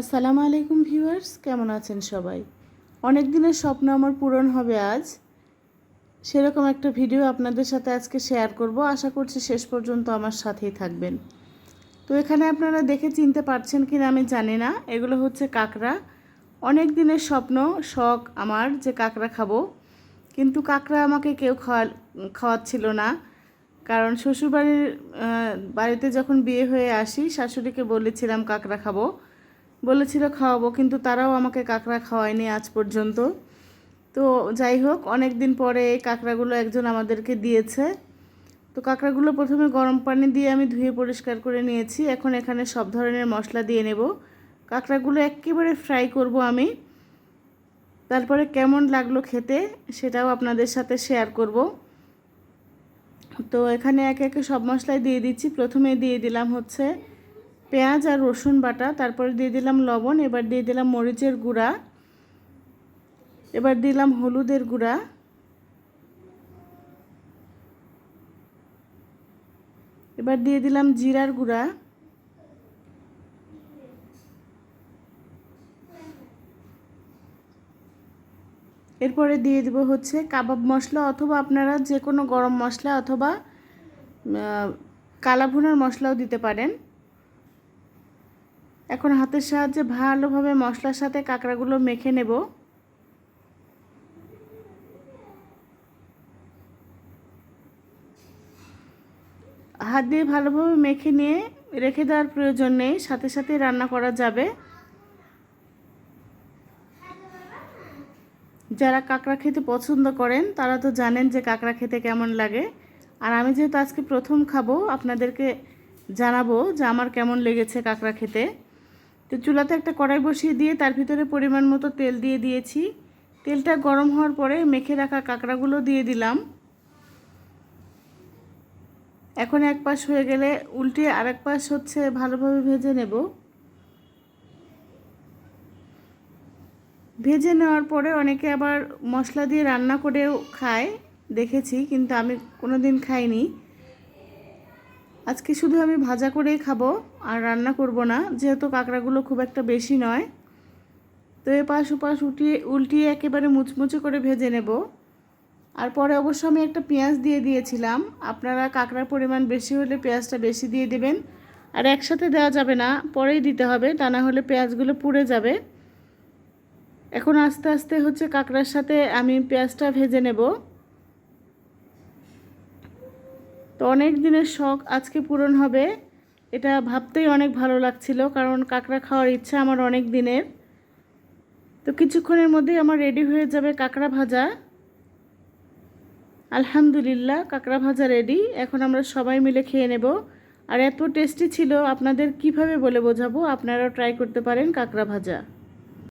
আসসালামু আলাইকুম ভিউয়ার্স, কেমন আছেন সবাই? অনেক দিনের স্বপ্ন আমার পূরণ হবে আজ। সেরকম একটা ভিডিও আপনাদের সাথে আজকে শেয়ার করব। আশা করছি শেষ পর্যন্ত আমার সাথেই থাকবেন। তো এখানে আপনারা দেখে চিনতে পারছেন কি না আমি জানি না। এগুলো হচ্ছে কাঁকড়া। অনেক দিনের স্বপ্ন, শখ আমার যে কাঁকড়া খাব। কিন্তু কাঁকড়া আমাকে কেউ খাওয়া, খাওয়াচ্ছিল না। কারণ শ্বশুরবাড়ির বাড়িতে যখন বিয়ে হয়ে আসি, শাশুড়িকে বলেছিলাম কাঁকড়া খাব। বলেছিল খাওয়াবো, কিন্তু তারাও আমাকে কাঁকড়া খাওয়ায়নি আজ পর্যন্ত। তো যাই হোক অনেক দিন পরে এই কাঁকড়াগুলো একজন আমাদেরকে দিয়েছে। তো কাঁকড়াগুলো প্রথমে গরম পানি দিয়ে আমি ধুয়ে পরিষ্কার করে নিয়েছি। এখন এখানে সব ধরনের মশলা দিয়ে নেব। কাঁকড়াগুলো একেবারে ফ্রাই করব আমি। তারপরে কেমন লাগল খেতে সেটাও আপনাদের সাথে শেয়ার করব। তো এখানে একে একে সব মশলাই দিয়ে দিচ্ছি। প্রথমে দিয়ে দিলাম হচ্ছে পেঁয়াজ আর রসুন বাটা তারপরে দিয়ে দিলাম লবণ এবার দিয়ে দিলাম মরিচের গুঁড়া এবার দিলাম হলুদের গুঁড়া। এবার দিয়ে দিলাম জিরার গুঁড়া। এরপরে দিয়ে দেবো হচ্ছে কাবাব মশলা অথবা আপনারা যে কোনো গরম মশলা অথবা আহ, কালা ভুনার মশলাও দিতে পারেন। এখন হাতের সাহায্যে ভালোভাবে মশলার সাথে কাঁকড়াগুলো মেখে নেব। হাত দিয়ে ভালোভাবে মেখে নিয়ে রেখে দেওয়ার প্রয়োজন নেই, সাথে সাথে রান্না করা যাবে। যারা কাঁকড়া খেতে পছন্দ করেন, তারা তো জানেন যে কাঁকড়া খেতে কেমন লাগে। আর আমি যেহেতু আজকে প্রথম খাব, আপনাদেরকে জানাব যে আমার কেমন লেগেছে কাঁকড়া খেতে। তো চুলাতে একটা কড়াই বসিয়ে দিয়ে তার ভিতরে পরিমাণ মতো তেল দিয়ে দিয়েছি। তেলটা গরম হওয়ার পরে মেখে রাখা কাঁকড়াগুলো দিয়ে দিলাম। এখন এক পাশ হয়ে গেলে উল্টে আরেক পাশ হচ্ছে ভালোভাবে ভেজে নেব। ভেজে নেওয়ার পরে অনেকে আবার মশলা দিয়ে রান্না করেও খায়, দেখেছি, কিন্তু আমি কোনো দিন খাইনি। আজকে শুধু আমি ভাজা করেই খাব, আর রান্না করব না, যেহেতু কাঁকড়াগুলো খুব একটা বেশি নয়। তো এ পাশ ওপাশ উঠিয়ে, উল্টিয়ে একেবারে মুচমুচে করে ভেজে নেব। আর পরে অবশ্য আমি একটা পেঁয়াজ দিয়ে দিয়েছিলাম। আপনারা কাঁকড়ার পরিমাণ বেশি হলে পেঁয়াজটা বেশি দিয়ে দেবেন। আর একসাথে দেওয়া যাবে না, পরেই দিতে হবে, তা না হলে পেঁয়াজগুলো পুড়ে যাবে। এখন আস্তে আস্তে হচ্ছে কাঁকড়ার সাথে আমি পেঁয়াজটা ভেজে নেব। তো অনেক দিনের শখ আজকে পূরণ হবে। এটা ভাবতেই অনেক ভালো লাগছিল, কারণ কাঁকড়া খাওয়ার ইচ্ছা আমার অনেক দিনের। তো কিছুক্ষণের মধ্যেই আমার রেডি হয়ে যাবে কাঁকড়া ভাজা। আলহামদুলিল্লাহ, কাঁকড়া ভাজা রেডি এখন আমরা সবাই মিলে খেয়ে নেব। আর এত টেস্টি ছিল, আপনাদের কীভাবে বলে বোঝাবো? আপনারাও ট্রাই করতে পারেন কাঁকড়া ভাজা।